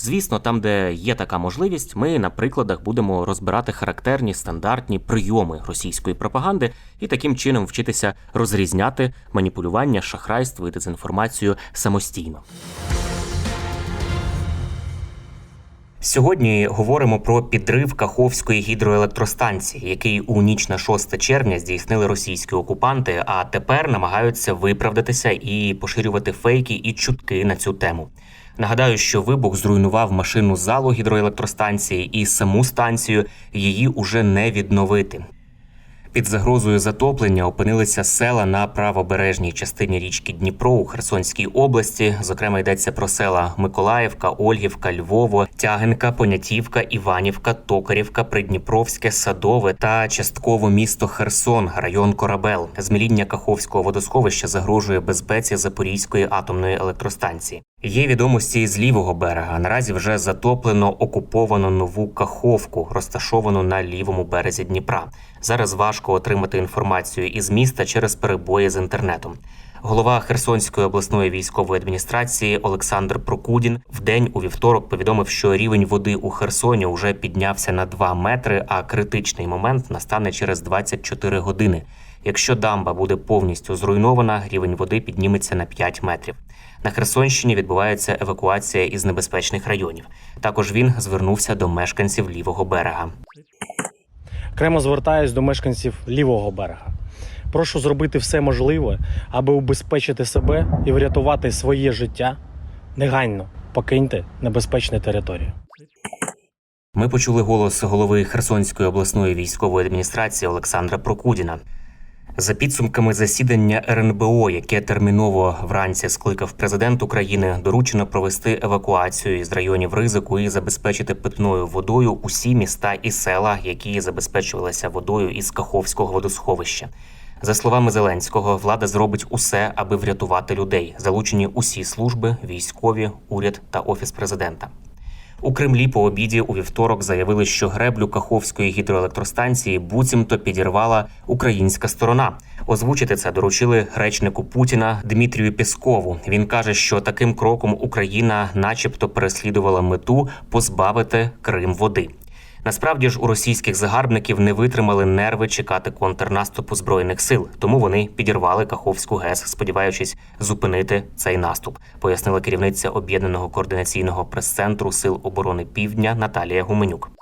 Звісно, там, де є така можливість, ми на прикладах будемо розбирати характерні стандартні прийоми російської пропаганди і таким чином вчитися розрізняти маніпулювання, шахрайство і дезінформацію самостійно. Сьогодні говоримо про підрив Каховської гідроелектростанції, який у ніч на 6 червня здійснили російські окупанти, а тепер намагаються виправдатися і поширювати фейки і чутки на цю тему. Нагадаю, що вибух зруйнував машину залу гідроелектростанції і саму станцію її уже не відновити. Під загрозою затоплення опинилися села на правобережній частині річки Дніпро у Херсонській області. Зокрема, йдеться про села Миколаївка, Ольгівка, Львово, Тягинка, Понятівка, Іванівка, Токарівка, Придніпровське, Садове та частково місто Херсон, район Корабел. Зміління Каховського водосховища загрожує безпеці Запорізької атомної електростанції. Є відомості з лівого берега. Наразі вже затоплено окуповано нову каховку, розташовану на лівому березі Дніпра. Зараз важко отримати інформацію із міста через перебої з інтернетом. Голова Херсонської обласної військової адміністрації Олександр Прокудін в день у вівторок повідомив, що рівень води у Херсоні вже піднявся на 2 метри, а критичний момент настане через 24 години. Якщо дамба буде повністю зруйнована, рівень води підніметься на 5 метрів. На Херсонщині відбувається евакуація із небезпечних районів. Також він звернувся до мешканців лівого берега. Окремо звертаюсь до мешканців лівого берега. Прошу зробити все можливе, аби убезпечити себе і врятувати своє життя. Негайно покиньте небезпечну територію. Ми почули голос голови Херсонської обласної військової адміністрації Олександра Прокудіна. За підсумками засідання РНБО, яке терміново вранці скликав президент України, доручено провести евакуацію із районів ризику і забезпечити питною водою усі міста і села, які забезпечувалися водою із Каховського водосховища. За словами Зеленського, влада зробить усе, аби врятувати людей. Залучені усі служби, військові, уряд та офіс президента. У Кремлі по обіді у вівторок заявили, що греблю Каховської гідроелектростанції буцімто підірвала українська сторона. Озвучити це доручили речнику Путіна Дмитрію Піскову. Він каже, що таким кроком Україна, начебто, переслідувала мету позбавити Крим води. Насправді ж у російських загарбників не витримали нерви чекати контрнаступу збройних сил, тому вони підірвали Каховську ГЕС, сподіваючись зупинити цей наступ, пояснила керівниця об'єднаного координаційного прес-центру Сил оборони Півдня Наталія Гуменюк.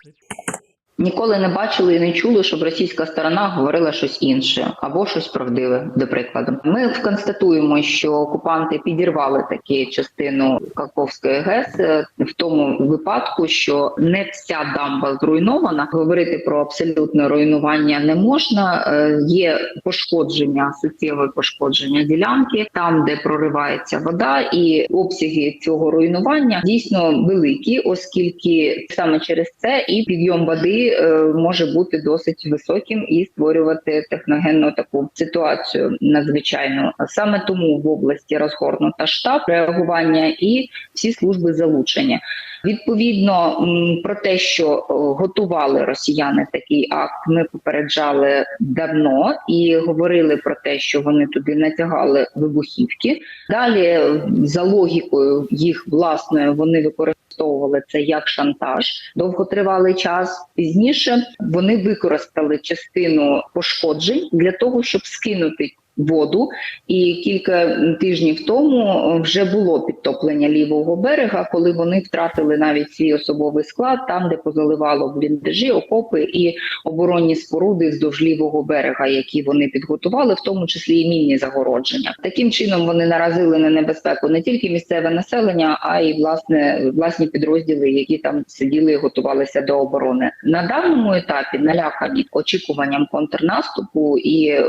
Ніколи не бачили і не чули, щоб російська сторона говорила щось інше або щось правдиве, до прикладу. Ми констатуємо, що окупанти підірвали таки частину Каховської ГЕС е, в тому випадку, що не вся дамба зруйнована. Говорити про абсолютне руйнування не можна. Е, Є пошкодження, суттєве пошкодження ділянки, там де проривається вода, і обсяги цього руйнування дійсно великі, оскільки саме через це і підйом води е, може бути досить високим і створювати техногенну таку ситуацію надзвичайну. Саме тому в області розгорнута штаб реагування і всі служби залучення. Відповідно про те, що готували росіяни такий акт, ми попереджали давно і говорили про те, що вони туди натягали вибухівки. Далі, е, за логікою їх власною, вони використовували це як шантаж довготривалий час. Пізніше вони використали частину пошкоджень для того, щоб скинути воду, і кілька тижнів тому вже було підтоплення лівого берега, коли вони втратили навіть свій особовий склад, там де позаливало бліндажі, окопи і оборонні споруди вздовж лівого берега, які вони підготували, в тому числі і мінні загородження. Таким чином вони наразили на небезпеку не тільки місцеве населення, а й власне власні підрозділи, які там сиділи і готувалися до оборони. На даному етапі налякані очікуванням контрнаступу, і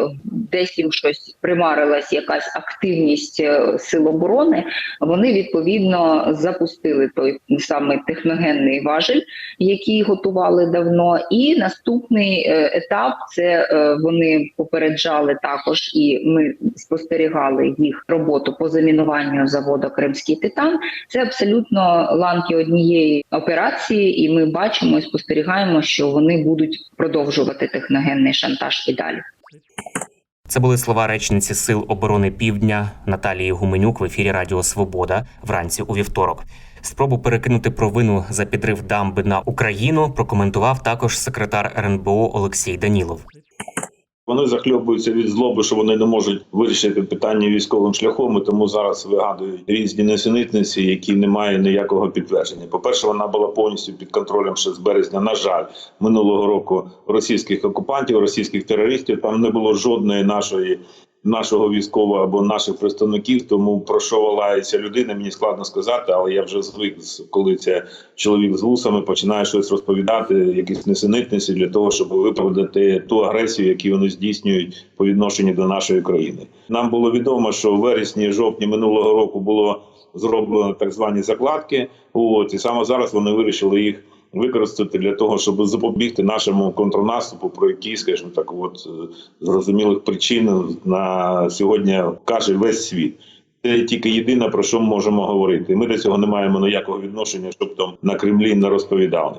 десь їм щось примарилась якась активність е, сил оборони. Вони відповідно запустили той самий техногенний важель, який готували давно. І наступний е, етап це е, вони попереджали також, і ми спостерігали їх роботу по замінуванню заводу Кримський Титан. Це абсолютно ланки однієї операції, і ми бачимо і спостерігаємо, що вони будуть продовжувати техногенний шантаж і далі. Це були слова речниці Сил оборони Півдня Наталії Гуменюк в ефірі Радіо Свобода вранці у вівторок. Спробу перекинути провину за підрив дамби на Україну прокоментував також секретар РНБО Олексій Данілов. Вони захльобуються від злоби, що вони не можуть вирішити питання військовим шляхом, і тому зараз вигадують різні несенітниці, які не мають ніякого підтвердження. По перше, вона була повністю під контролем ще з березня. На жаль, минулого року російських окупантів, російських терористів. Там не було жодної нашої. Нашого військового або наших представників, тому про що валається людина, мені складно сказати, але я вже звик, коли це чоловік з вусами починає щось розповідати, якісь несенітниці для того, щоб виправдати ту агресію, яку вони здійснюють по відношенню до нашої країни. Нам було відомо, що в вересні, жовтні минулого року було зроблено так звані закладки. От і саме зараз вони вирішили їх. Використати для того, щоб запобігти нашому контрнаступу, про який, скажімо так, от е, зрозумілих причин на сьогодні каже весь світ. Це тільки єдине про що ми можемо говорити. Ми до цього не маємо ніякого відношення, щоб там на Кремлі не розповідали.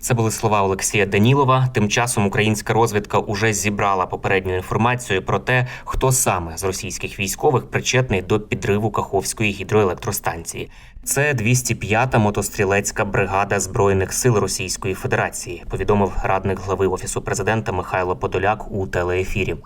Це були слова Олексія Данілова. Тим часом українська розвідка уже зібрала попередню інформацію про те, хто саме з російських військових причетний до підриву Каховської гідроелектростанції. Це 205-та мотострілецька бригада збройних сил Російської Федерації. Повідомив радник глави офісу президента Михайло Подоляк у телеефірі.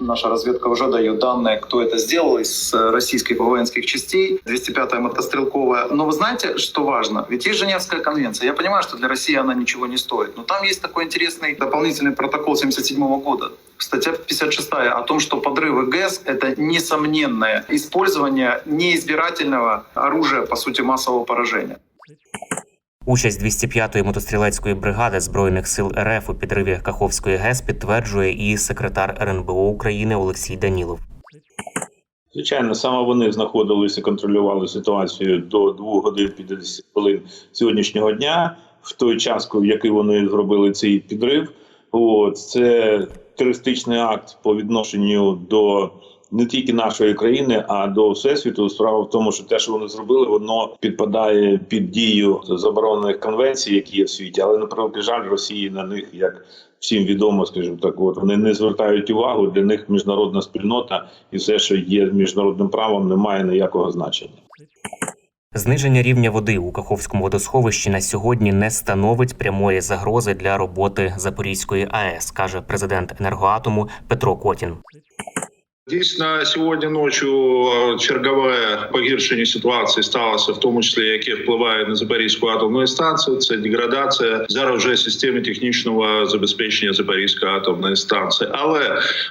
Наша разведка уже дает данные, кто это сделал из э, российских воинских частей, 205-я мотострелковая. Но вы знаете, что важно? Ведь есть Женевская конвенция. Я понимаю, что для России она ничего не стоит. Но там есть такой интересный дополнительный протокол 77 года. Статья 56 о том, что подрывы ГЭС — это несомненное использование неизбирательного оружия, по сути, массового поражения. Участь 205-ї мотострілецької бригади збройних сил РФ у підриві Каховської ГЕС підтверджує і секретар РНБО України Олексій Данілов. Звичайно, саме вони знаходилися, контролювали ситуацію до 2 годин 50 хвилин сьогоднішнього дня, в той час, в який вони зробили цей підрив. От це терористичний акт по відношенню до не тільки нашої країни, а до всесвіту. Справа в тому, що те, що вони зробили, воно підпадає під дію заборонених конвенцій, які є в світі, але на превеликий жаль, Росії на них як. Всім відомо, скажімо так, от вони не звертають увагу. Для них міжнародна спільнота і все, що є міжнародним правом, не має ніякого значення. Зниження рівня води у Каховському водосховищі на сьогодні не становить прямої загрози для роботи Запорізької АЕС, каже президент енергоатому Петро Котін. Дійсно, сьогодні ночі е, чергове погіршення ситуації сталося, в тому числі яке впливає на Запорізьку атомну станцію. Це деградація зараз вже системи технічного забезпечення Запорізької атомної станції. Але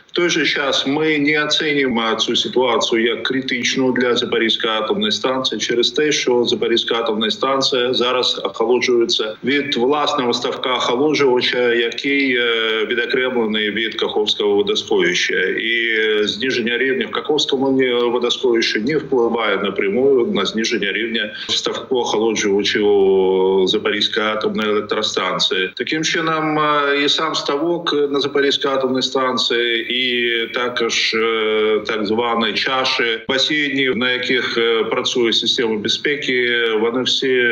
в той же час ми не оцінюємо цю ситуацію як критичну для Запорізької атомної станції через те, що Запорізька атомна станція зараз охолоджується від власного ставка охолоджувача, який е, відокремлений від Каховського водосховища і е, зниження рівня в Каховському водосховищі не впливає напрямую на зниження рівня ставку охолоджувачу Запорізької атомної електростанції. Таким чином, е, і сам ставок на Запорізькій атомній станції, і також е, так звані чаші басейнів, на яких е, працює система безпеки, вони всі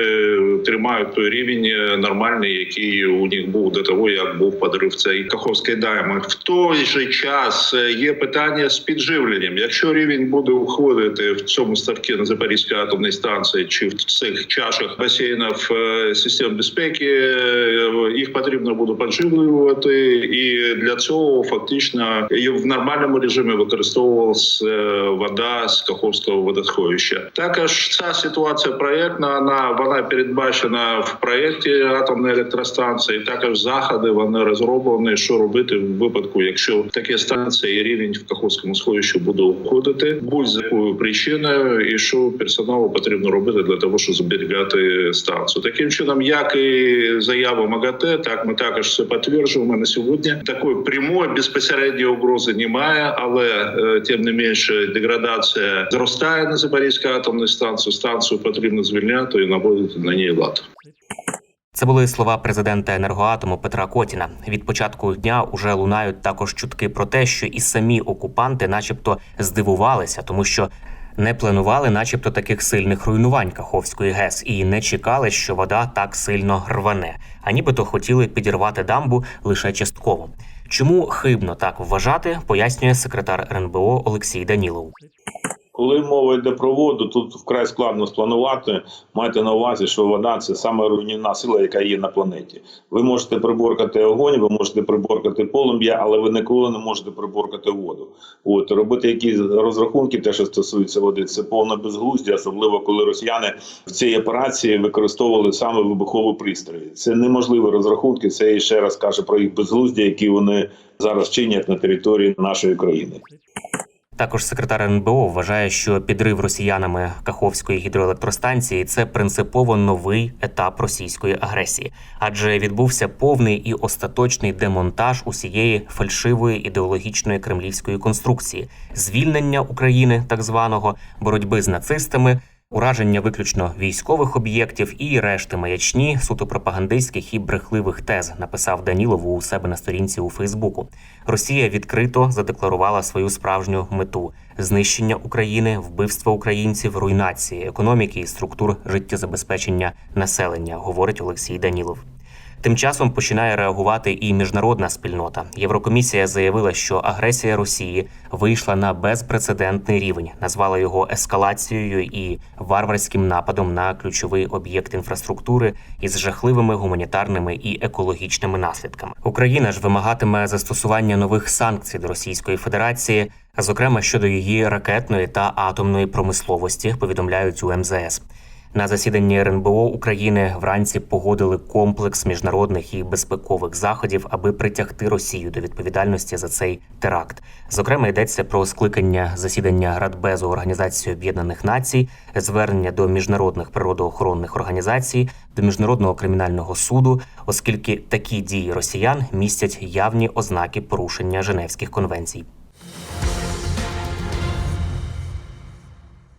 тримають той рівень нормальний, який у них був до того, як був подрив цей Каховський даймонд. В той же час є питання з підживленням. Якщо рівень буде уходити в цьому ставці на Запорізькій атомній станції чи в цих чашах басейнів е, систем безпеки, е, їх потрібно буде підживлювати, і для цього фактично в нормальному режимі використовувалася е, вода з Каховського водосховища. Також ця ситуація проєктна, вона вона передбачена в проєкті атомної електростанції. Також заходи вони розроблені, що робити в випадку, якщо таке станція і рівень в Каховському сховищі буде уходити, будь з якою причиною, і що персоналу потрібно робити для того, щоб зберігати станцію. Таким чином, як і заява МАГАТЕ, так ми також це підтверджуємо на сьогодні. Такої прямої безпосередньої угрози немає, але е, тим не менше деградація зростає на Запорізькій атомній станції. Станцію потрібно звільняти і наводити на ній лад. Це були слова президента енергоатому Петра Котіна. Від початку дня уже лунають також чутки про те, що і самі окупанти, начебто, здивувалися, тому що не планували, начебто, таких сильних руйнувань Каховської ГЕС і не чекали, що вода так сильно рване, а нібито хотіли підірвати дамбу лише частково. Чому хибно так вважати, пояснює секретар РНБО Олексій Данілов. Коли мова йде про воду, тут вкрай складно спланувати. Майте на увазі, що вода це саме руйнівна сила, яка є на планеті. Ви можете приборкати огонь, ви можете приборкати полум'я, але ви ніколи не можете приборкати воду. От робити якісь розрахунки, те, що стосується води, це повне безглуздя, особливо коли росіяни в цій операції використовували саме вибухові пристрої. Це неможливі розрахунки. Це і ще раз каже про їх безглуздя, які вони зараз чинять на території нашої країни. Також секретар НБО вважає, що підрив росіянами Каховської гідроелектростанції це принципово новий етап російської агресії, адже відбувся повний і остаточний демонтаж усієї фальшивої ідеологічної кремлівської конструкції, звільнення України, так званого боротьби з нацистами. Ураження виключно військових об'єктів і решти маячні суто пропагандистських і брехливих тез написав Данілов у себе на сторінці у Фейсбуку. Росія відкрито задекларувала свою справжню мету знищення України, вбивство українців, руйнації економіки і структур життєзабезпечення населення, говорить Олексій Данілов. Тим часом починає реагувати і міжнародна спільнота. Єврокомісія заявила, що агресія Росії вийшла на безпрецедентний рівень, назвала його ескалацією і варварським нападом на ключовий об'єкт інфраструктури із жахливими гуманітарними і екологічними наслідками. Україна ж вимагатиме застосування нових санкцій до Російської Федерації, зокрема щодо її ракетної та атомної промисловості, повідомляють у МЗС. На засіданні РНБО України вранці погодили комплекс міжнародних і безпекових заходів, аби притягти Росію до відповідальності за цей теракт. Зокрема, йдеться про скликання засідання Радбезу Організації Об'єднаних Націй, звернення до міжнародних природоохоронних організацій, до міжнародного кримінального суду, оскільки такі дії росіян містять явні ознаки порушення Женевських конвенцій.